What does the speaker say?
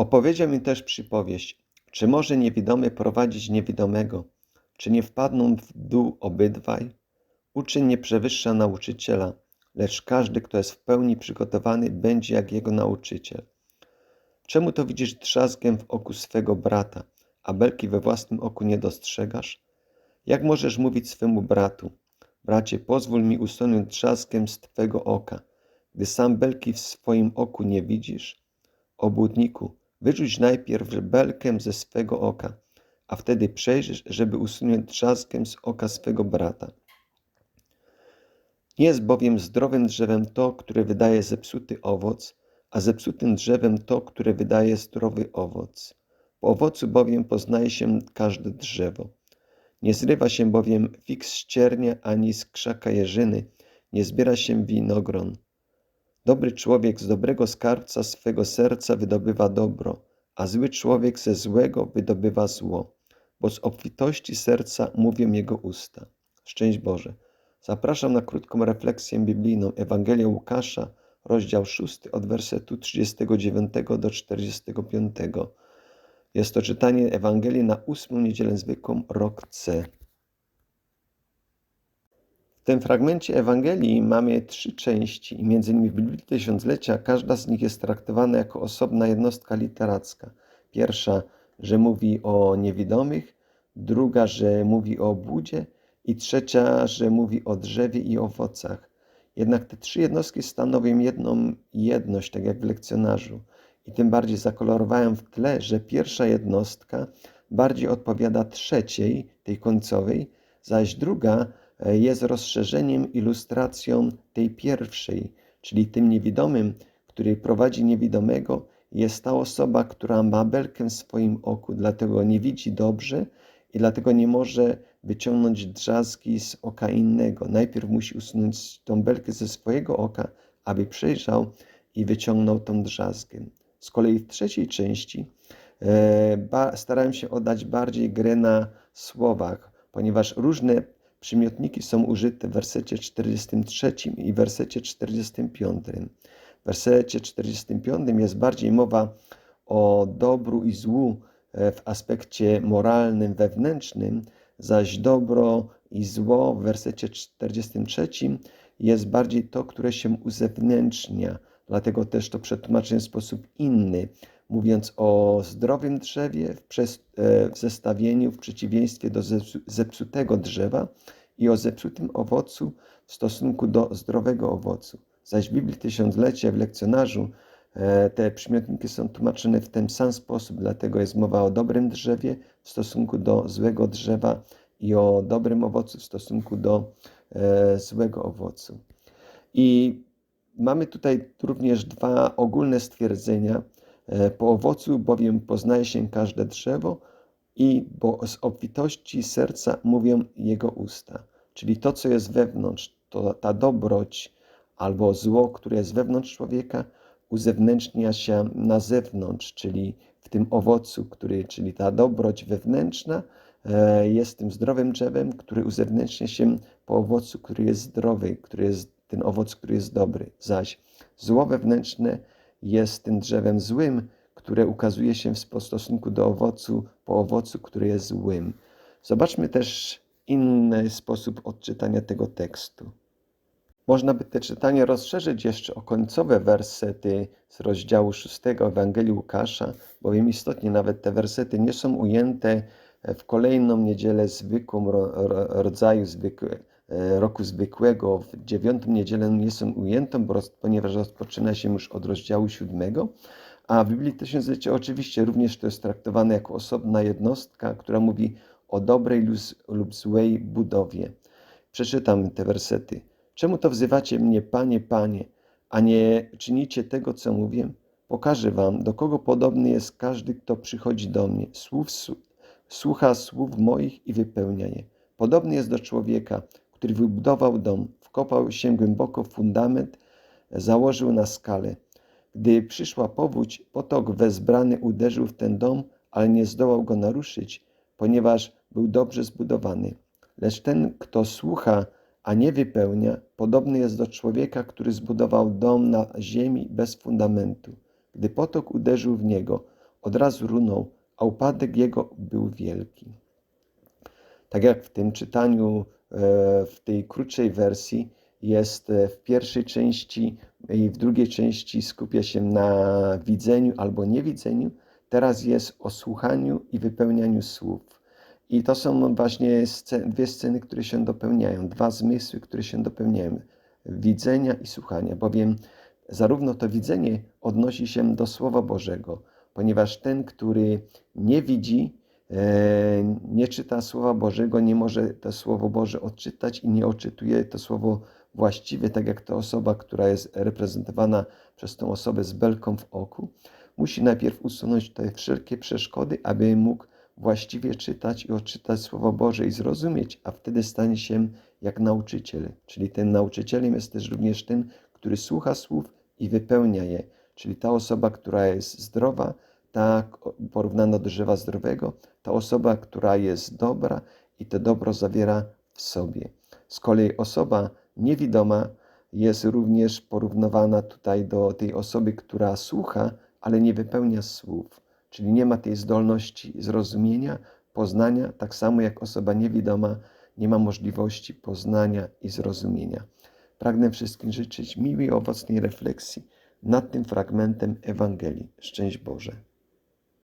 Opowiedział mi też przypowieść, czy może niewidomy prowadzić niewidomego, czy nie wpadną w dół obydwaj? Uczeń nie przewyższa nauczyciela, lecz każdy, kto jest w pełni przygotowany, będzie jak jego nauczyciel. Czemu to widzisz trzaskiem w oku swego brata, a belki we własnym oku nie dostrzegasz? Jak możesz mówić swemu bratu, bracie, pozwól mi usunąć trzaskiem z twego oka, gdy sam belki w swoim oku nie widzisz? Obłudniku, wyrzuć najpierw belkę ze swego oka, a wtedy przejrzysz, żeby usunąć trzaskiem z oka swego brata. Nie jest bowiem zdrowym drzewem to, które wydaje zepsuty owoc, a zepsutym drzewem to, które wydaje zdrowy owoc. Po owocu bowiem poznaje się każde drzewo. Nie zrywa się bowiem fig z ciernia ani z krzaka jeżyny, nie zbiera się winogron. Dobry człowiek z dobrego skarbca swego serca wydobywa dobro, a zły człowiek ze złego wydobywa zło, bo z obfitości serca mówią jego usta. Szczęść Boże. Zapraszam na krótką refleksję biblijną Ewangelia Łukasza, rozdział 6 od wersetu 39 do 45. Jest to czytanie Ewangelii na ósmą niedzielę zwykłą, rok C. Tym fragmencie Ewangelii mamy trzy części i między innymi w Biblii Tysiąclecia każda z nich jest traktowana jako osobna jednostka literacka. Pierwsza, że mówi o niewidomych, druga, że mówi o obłudzie i trzecia, że mówi o drzewie i owocach. Jednak te trzy jednostki stanowią jedną jedność, tak jak w lekcjonarzu. I tym bardziej zakolorowałem w tle, że pierwsza jednostka bardziej odpowiada trzeciej, tej końcowej, zaś druga jest rozszerzeniem, ilustracją tej pierwszej, czyli tym niewidomym, który prowadzi niewidomego, jest ta osoba, która ma belkę w swoim oku, dlatego nie widzi dobrze i dlatego nie może wyciągnąć drzazgi z oka innego. Najpierw musi usunąć tą belkę ze swojego oka, aby przejrzał i wyciągnął tą drzazgę. Z kolei w trzeciej części e, starałem się oddać bardziej grę na słowach, ponieważ różne przymiotniki są użyte w wersecie 43 i wersecie 45. W wersecie 45 jest bardziej mowa o dobru i złu e, w aspekcie moralnym, wewnętrznym, zaś dobro i zło w wersecie 43 jest bardziej to, które się uzewnętrznia. Dlatego też to przetłumaczę w sposób inny, mówiąc o zdrowym drzewie w, e, w zestawieniu, w przeciwieństwie do zepsutego drzewa i o zepsutym owocu w stosunku do zdrowego owocu. Zaś w Biblii Tysiąclecie w lekcjonarzu e, te przymiotniki są tłumaczone w ten sam sposób, dlatego jest mowa o dobrym drzewie w stosunku do złego drzewa i o dobrym owocu w stosunku do e, złego owocu. I mamy tutaj również dwa ogólne stwierdzenia. E, po owocu bowiem poznaje się każde drzewo i bo z obfitości serca mówią jego usta. Czyli to, co jest wewnątrz, to ta dobroć albo zło, które jest wewnątrz człowieka, uzewnętrznia się na zewnątrz, czyli w tym owocu, który, czyli ta dobroć wewnętrzna e, jest tym zdrowym drzewem, który uzewnętrznia się po owocu, który jest zdrowy, który jest ten owoc, który jest dobry. Zaś zło wewnętrzne jest tym drzewem złym, które ukazuje się w stosunku do owocu, po owocu, który jest złym. Zobaczmy też inny sposób odczytania tego tekstu. Można by te czytanie rozszerzyć jeszcze o końcowe wersety z rozdziału 6 Ewangelii Łukasza, bowiem istotnie nawet te wersety nie są ujęte w kolejną niedzielę zwykłą, rodzaju zwykłego, e, roku zwykłego. W dziewiątą niedzielę nie są ujęte, ponieważ rozpoczyna się już od rozdziału siódmego. A w Biblii Tysiąclecie oczywiście również to jest traktowane jako osobna jednostka, która mówi o dobrej lub złej budowie. Przeczytam te wersety. Czemu to wzywacie mnie, Panie, Panie, a nie czynicie tego, co mówię? Pokażę wam, do kogo podobny jest każdy, kto przychodzi do mnie. Słów, słucha słów moich i wypełnia je. Podobny jest do człowieka, który wybudował dom, wkopał się głęboko w fundament, założył na skalę. Gdy przyszła powódź, potok wezbrany uderzył w ten dom, ale nie zdołał go naruszyć, ponieważ był dobrze zbudowany. Lecz ten, kto słucha, a nie wypełnia, podobny jest do człowieka, który zbudował dom na ziemi bez fundamentu. Gdy potok uderzył w niego, od razu runął, a upadek jego był wielki. Tak jak w tym czytaniu, w tej krótszej wersji, jest e, w pierwszej części i w drugiej części skupia się na widzeniu albo niewidzeniu, teraz jest o słuchaniu i wypełnianiu słów. I to są właśnie dwie sceny, które się dopełniają, dwa zmysły, które się dopełniają widzenia i słuchania, bowiem zarówno to widzenie odnosi się do Słowa Bożego, ponieważ ten, który nie widzi, e, nie czyta Słowa Bożego, nie może to Słowo Boże odczytać i nie odczytuje to Słowo właściwie, tak jak ta osoba, która jest reprezentowana przez tą osobę z belką w oku, musi najpierw usunąć te wszelkie przeszkody, aby mógł właściwie czytać i odczytać Słowo Boże i zrozumieć, a wtedy stanie się jak nauczyciel. Czyli ten nauczycielem jest też również ten, który słucha słów i wypełnia je. Czyli ta osoba, która jest zdrowa, tak porównana do drzewa zdrowego, ta osoba, która jest dobra i to dobro zawiera w sobie. Z kolei osoba niewidoma jest również porównywana tutaj do tej osoby, która słucha, ale nie wypełnia słów, czyli nie ma tej zdolności zrozumienia, poznania, tak samo jak osoba niewidoma nie ma możliwości poznania i zrozumienia. Pragnę wszystkim życzyć miłej, owocnej refleksji nad tym fragmentem Ewangelii. Szczęść Boże.